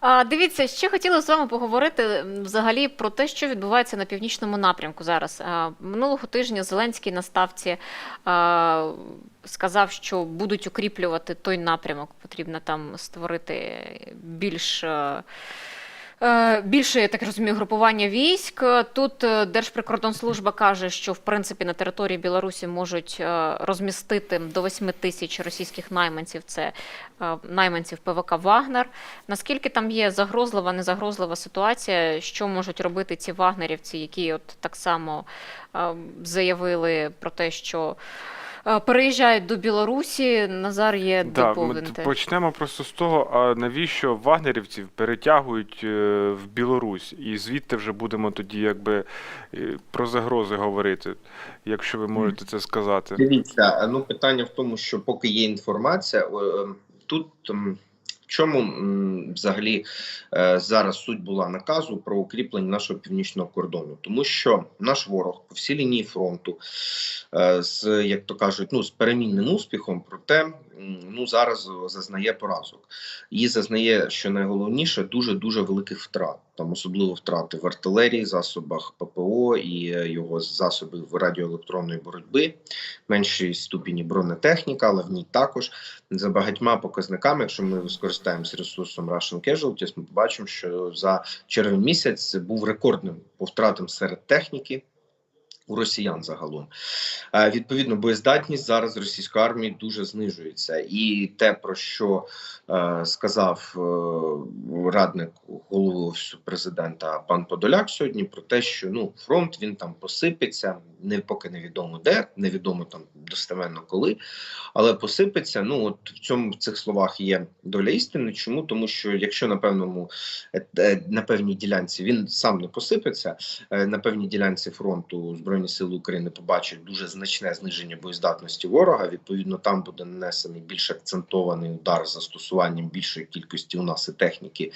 А, дивіться, ще хотіла з вами поговорити взагалі про те, що відбувається на північному напрямку зараз. А, минулого тижня Зеленський на ставці а, сказав, що будуть укріплювати той напрямок. Потрібно там створити більш. Е, Більше, я так розумію, групування військ. Тут е, Держприкордонслужба каже, що в принципі на території Білорусі можуть е, розмістити до 8 тисяч російських найманців. Це найманців ПВК Вагнер. Наскільки там є загрозлива, незагрозлива ситуація? Що можуть робити ці вагнерівці, які от так само заявили про те, що переїжджають до Білорусі? Назар є Да, ми доповнити. т- почнемо просто з того, а навіщо вагнерівців перетягують е, в Білорусь, і звідти вже будемо тоді якби е, про загрози говорити, якщо ви можете це сказати. Дивіться, ну питання в тому, що поки є інформація, е, тут м, чому взагалі е, зараз суть була наказу про укріплення нашого північного кордону, тому що наш ворог по всій лінії фронту е, з як то кажуть, ну з перемінним успіхом, проте ну зараз зазнає поразок і зазнає, що найголовніше, дуже дуже великих втрат. Там особливо втрати в артилерії, засобах ППО і е, його засобів радіоелектронної боротьби меншій ступені бронетехніка, але в ній також за багатьма показниками. Якщо ми скористаємося ресурсом Russian Casualties, ми побачимо, що за червень місяць був рекордним по втратам серед техніки. У росіян загалом Е, відповідно боєздатність зараз російської армії дуже знижується, і те про що е, сказав е, радник голови офісу президента пан Подоляк сьогодні, про те, що ну фронт він там посипеться, не поки невідомо де, невідомо там достеменно коли, але посипеться. Ну от в цьому в цих словах є доля істини. Чому тому, що якщо на певному на певній ділянці він сам не посипеться, на певній ділянці фронту збройні сили України побачать дуже значне зниження боєздатності ворога. Відповідно, там буде нанесений більш акцентований удар з застосуванням більшої кількості у нас і техніки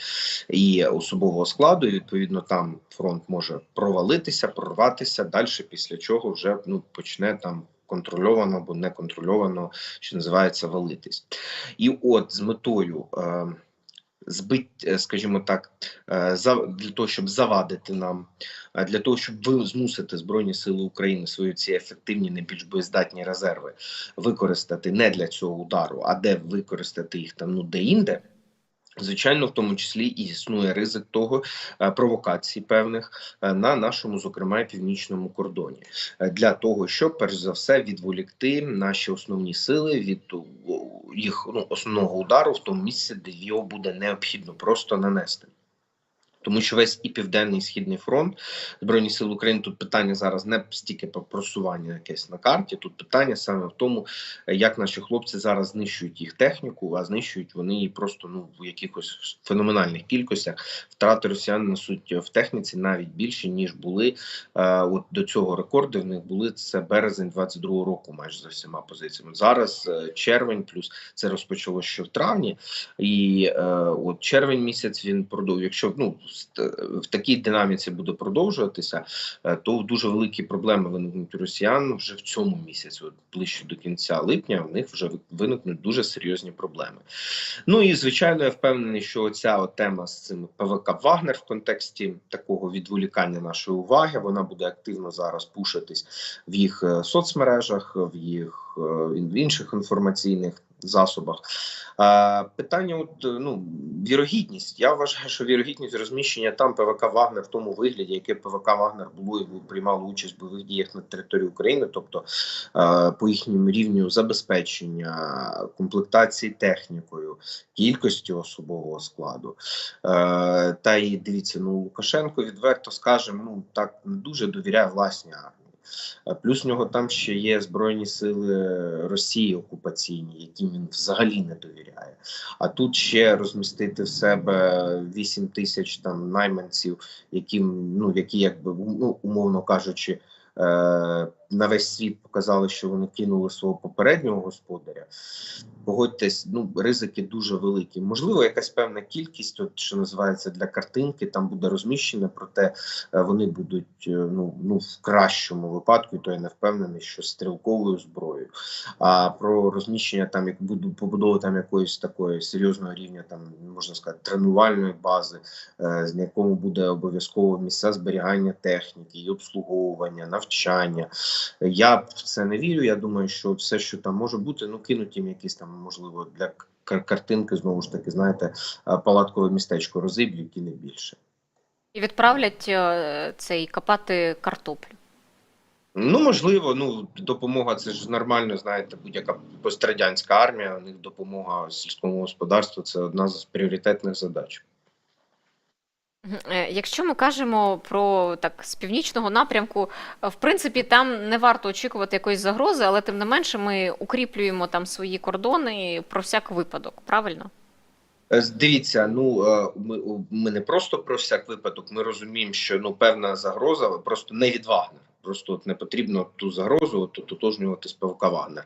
і особового складу. І відповідно там фронт може провалитися, прорватися далі, після чого вже ну почне там. Контрольовано або неконтрольовано, що називається, валитись, і от з метою е, збить, е, скажімо так, е, для того, щоб завадити нам, е, для того, щоб змусити збройні сили України свої ці ефективні, найбільш боєздатні резерви використати не для цього удару, а де використати їх там ну де-інде. Звичайно, в тому числі і існує ризик того е, провокацій певних е, на нашому, зокрема, північному кордоні, Е, для того, щоб перш за все відволікти наші основні сили від їх ну, основного удару в тому місці, де його буде необхідно просто нанести. Тому що весь і південний і східний фронт збройні сили України тут питання зараз не стільки про просування якесь на карті. Тут питання саме в тому, е, як наші хлопці зараз знищують їх техніку, а знищують вони її просто ну в якихось феноменальних кількостях. Втрати росіян несуть в техніці навіть більше ніж були е, от до цього рекорди. В них були це березень 22-го року, майже за всіма позиціями. Зараз е, червень, плюс це розпочалося ще в травні, і е, от червень місяць він продовжує. Якщо ну в такій динаміці буде продовжуватися, е, то дуже великі проблеми виникнуть у росіян вже в цьому місяці, от ближче до кінця липня. В них вже виникнуть дуже серйозні проблеми. Ну і звичайно, я впевнений, що от тема з цим ПВК Вагнер в контексті такого відволікання нашої уваги, вона буде активно зараз пушитись в їх е, соцмережах, в їх е, в інших інформаційних засобах. Е, питання, от ну вірогідність. Я вважаю, що вірогідність розміщення там ПВК Вагнер в тому вигляді, яке ПВК Вагнер було і приймало участь в бойових діях на території України, тобто е, по їхньому рівню забезпечення, комплектації технікою, кількості особового складу. Е, та і дивіться, ну Лукашенко відверто скажемо, ну так не дуже довіряє власній армії. Е, Плюс в нього там ще є збройні сили Росії окупаційні, яким він взагалі не довіряє. А тут ще розмістити в себе 8 тисяч там найманців, яким ну які якби ну умовно кажучи. На весь світ показали, що вони кинули свого попереднього господаря. Погодьтесь, ну ризики дуже великі. Можливо, якась певна кількість, от що називається для картинки, там буде розміщена, проте е, вони будуть е, ну, ну в кращому випадку, то я не впевнений, що стрілковою зброєю. А про розміщення там як буду побудову там якоїсь такої серйозного рівня, там можна сказати, тренувальної бази, е, з якому буде обов'язково місця зберігання техніки, і обслуговування, навчання. Я в це не вірю. Я думаю, що все, що там може бути, ну кинуть їм якісь там, можливо, для кар- картинки, знову ж таки, знаєте, е, палаткове містечко розиблють і не більше. І відправлять е, цей копати картоплю. Ну, можливо, ну допомога це ж нормально, знаєте, будь-яка пострадянська армія, у них допомога сільському господарству це одна з пріоритетних задач. Е, Якщо ми кажемо про так з північного напрямку, е, в принципі, там не варто очікувати якоїсь загрози, але тим не менше ми укріплюємо там свої кордони про всяк випадок, правильно? Е, Дивіться, ну ми, ми не просто про всяк випадок. Ми розуміємо, що ну певна загроза просто не від Вагнера. Просто от не потрібно ту загрозу от, ототожнювати з ПВК Вагнер.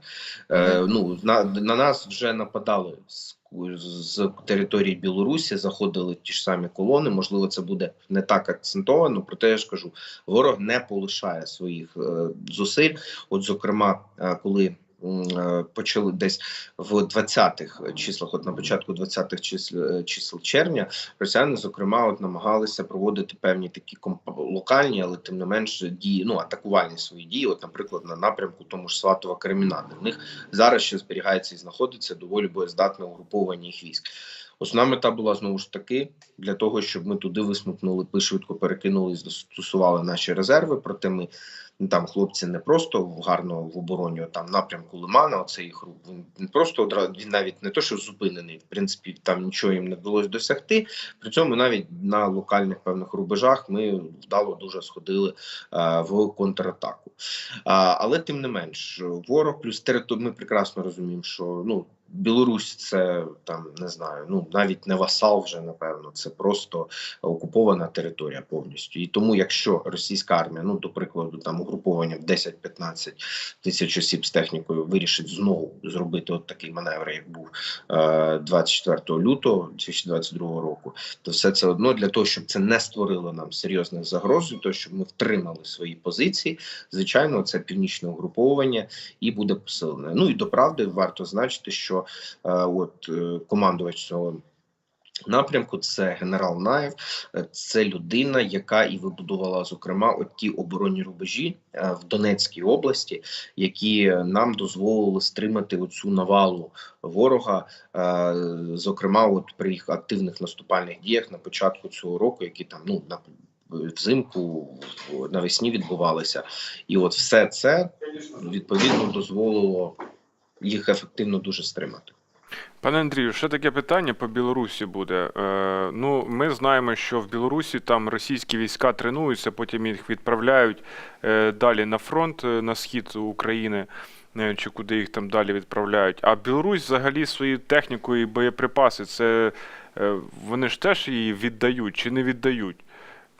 Е, ну на, на нас вже нападали з, з території Білорусі, заходили ті ж самі колони. Можливо, це буде не так акцентовано. Проте я ж кажу, ворог не полишає своїх е, зусиль. От, зокрема, е, коли почали десь в 20-х числах, от на початку 20-х чисел, е, чисел червня, росіяни, зокрема, от намагалися проводити певні такі комп- локальні, але тим не менш дії, ну атакувальні свої дії. От, наприклад, на напрямку тому ж Сватова Кремінати. В них зараз ще зберігається і знаходиться доволі боєздатне угруповання їх військ. Основна мета була знову ж таки для того, щоб ми туди висмикнули, пи- швидко перекинули і застосували наші резерви. Проте ми там хлопці не просто гарно в обороні, там напрямку Лимана. Оцей їх рух. Він, просто одразу він навіть не то, що зупинений. В принципі, там нічого їм не вдалося досягти. При цьому навіть на локальних певних рубежах ми вдало дуже сходили е, в контратаку. А, але тим не менш, ворог плюс територія. Ми прекрасно розуміємо, що ну. Білорусь це там не знаю, ну навіть не васал вже напевно, це просто окупована територія повністю. І тому, якщо російська армія, ну до прикладу, там угруповання в 10-15 тисяч осіб з технікою вирішить знову зробити от такий маневр, як був е, 24 лютого 2022 року, то все це одно для того, щоб це не створило нам серйозних загроз, того, щоб ми втримали свої позиції. Звичайно, це північне угруповування і буде посилене. Ну і до правди варто значити, що е, от е, командувач цього напрямку це генерал Наєв. Е, Це людина, яка і вибудувала зокрема от ті оборонні рубежі в Донецькій області, які нам дозволили стримати оцю навалу ворога. Зокрема, от при їх активних наступальних діях на початку цього року, які там ну на взимку навесні відбувалися, і от все це відповідно дозволило їх ефективно дуже стримати. Пане Андрію, ще таке питання по Білорусі буде. Е, ну, ми знаємо, що в Білорусі там російські війська тренуються, потім їх відправляють е, далі на фронт, е, на схід України, е, чи куди їх там далі відправляють. А Білорусь взагалі свою техніку і боєприпаси, це е, вони ж теж її віддають чи не віддають?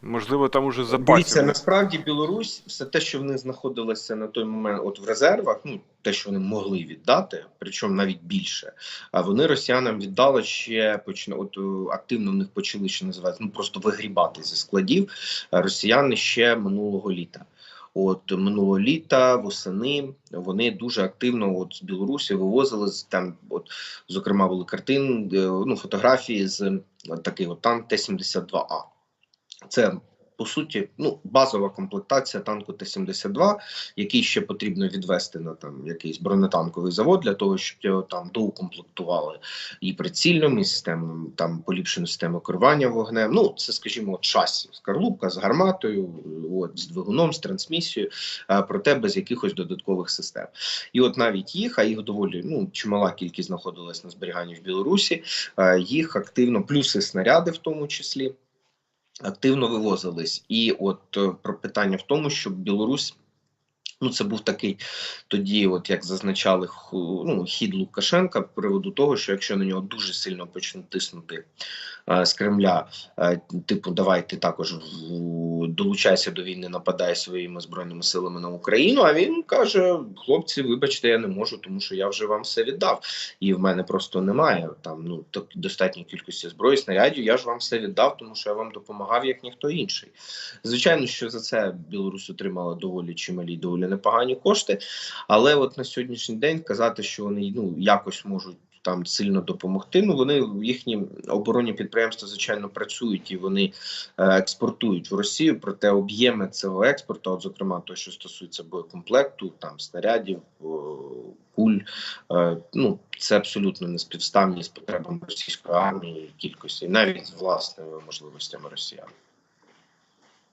Можливо, там уже Дивіться, запасів. насправді Білорусь, все те, що в них знаходилося на той момент, от в резервах, ну те, що вони могли віддати, причому навіть більше. А вони росіянам віддали ще почне. От е, активно в них почали ще називається, ну просто вигрібати зі складів е, росіяни ще минулого літа. От минулого літа, восени, вони дуже активно от з Білорусі вивозили з там, от зокрема, були картин, е, ну фотографії з таких от танк Т-72А. Це по суті ну базова комплектація танку Т-72, який ще потрібно відвести на там якийсь бронетанковий завод для того, щоб його там доукомплектували і прицільним, і системою там поліпшену систему керування вогнем. Ну це, скажімо, от шасі, скорлупка з гарматою, от з двигуном, з трансмісією, а, проте без якихось додаткових систем. І от навіть їх, а їх доволі ну чимала кількість знаходилась на зберіганні в Білорусі. а, Їх активно, плюси снаряди, в тому числі активно вивозились. І от е, про питання в тому, щоб Білорусь Ну, це був такий тоді, от як зазначали ну, хід Лукашенка з приводу того, що якщо на нього дуже сильно почнуть тиснути е, з Кремля, е, типу, давай ти також долучайся до війни, нападай своїми збройними силами на Україну. А він каже: хлопці, вибачте, я не можу, тому що я вже вам все віддав, і в мене просто немає там ну так достатньої кількості зброї, снарядів. Я ж вам все віддав, тому що я вам допомагав як ніхто інший. Звичайно, що за це Білорусь отримала доволі чималі, доволі непогані кошти. Але от на сьогоднішній день казати, що вони ну якось можуть. Там сильно допомогти. Ну вони їхні оборонні підприємства, звичайно, працюють і вони е, експортують в Росію. Проте об'єми цього експорту, от зокрема, той, що стосується боєкомплекту, там снарядів, куль, е, ну це абсолютно не співставні з потребами російської армії кількості, навіть з власними можливостями росіян.